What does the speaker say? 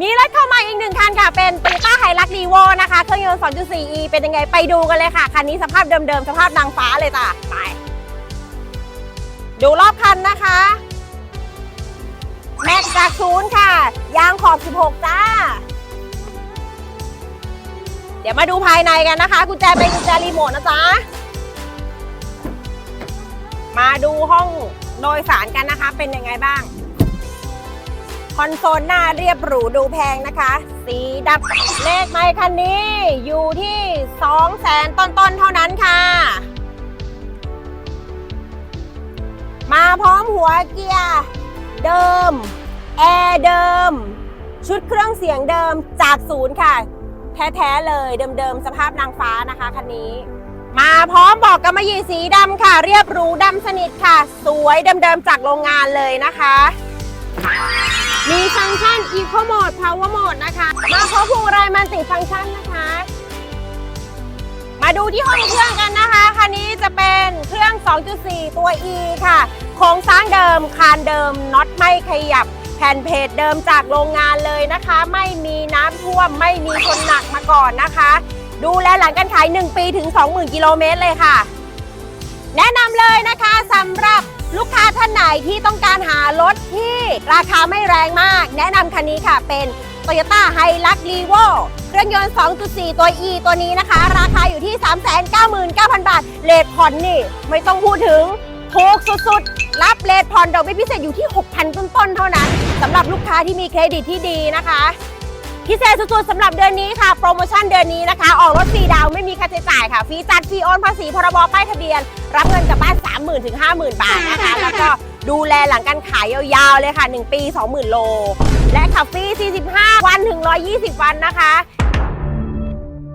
มีรถเข้ามาอีกหนึ่งคันค่ะ เป็น Toyota Hilux Revo นะคะ เครื่องยนต์ 2.4e เป็นยังไงไปดูกันเลยค่ะ คันนี้สภาพเดิมๆ สภาพนางฟ้าเลยจ้ะไป ดูรอบคันนะคะ แม็กจากศูนย์ค่ะ ยางขอบ 16 จ้า เดี๋ยวมาดูภายในกันนะคะ กุญแจเป็นกุญแจรีโมทนะจ๊ะ มาดูห้องโดยสารกันนะคะ เป็นยังไงบ้าง คอนโซลหน้าเรียบหรูดูแพงนะคะ สีดำเลขไมค์คันนี้อยู่ที่2 0 0แสนต้นๆเท่านั้นค่ะ มาพร้อมหัวเกียร์เดิม แอร์เดิม ชุดเครื่องเสียงเดิมจากศูนย์ค่ะ แท้ๆเลยเดิมๆ สภาพนางฟ้านะคะคันนี้ มาพร้อมบอกกำมะหยี่สีดำค่ะ เรียบหรูดำสนิทค่ะ สวยเดิมๆ จากโรงงานเลยนะคะ ฟังก์ชัน Eco Mode Power Mode นะคะ มาพร้อมพวงมาลัยมันติฟังก์ชันนะคะ มาดูที่ห้องเครื่องกันนะคะ คันนี้จะเป็นเครื่อง 2.4 ตัว E ค่ะ โครงสร้างเดิม คานเดิม น็อตไม่ขยับ แผ่นเพจเดิมจากโรงงานเลยนะคะ ไม่มีน้ำท่วม ไม่มีชนหนักมาก่อนนะคะ ดูแลหลังการขาย 1 ปีถึง 20,000 กิโลเมตรเลยค่ะ แนะนำเลยนะคะสำหรับลูกค้า นที่ต้องการหารถที่ราคาไม่แรงมาก แนะนำคันนี้ค่ะเป็น Toyota Hilux Revo เครื่องยนต์ 2.4 ตัว E ตัวนี้นะคะ ราคาอยู่ที่ 399,000 บาท เลทผ่อนนี่ ไม่ต้องพูดถึงถูกสุดๆ รับเลทผ่อนดอกเบี้ยพิเศษอยู่ที่ 6,000 ต้นๆ เท่านั้นสำหรับลูกค้าที่มีเครดิตที่ดีนะคะพิเศษสุดๆสำหรับเดือนนี้ค่ะ โปรโมชั่นเดือนนี้นะคะ ออกรถฟรีดาวไม่มีค่าใช้จ่ายค่ะ ฟรีจัดฟรีโอนภาษีพรบป้ายทะเบียน รับเงินกลับบ้าน 30,000ถึง50,000 บาทนะคะ แล้วก็ ดูแลหลังการขายยาวๆเลยค่ะ 1 ปี 20,000 โล และขับฟรี45 วันถึง 120 วันนะคะ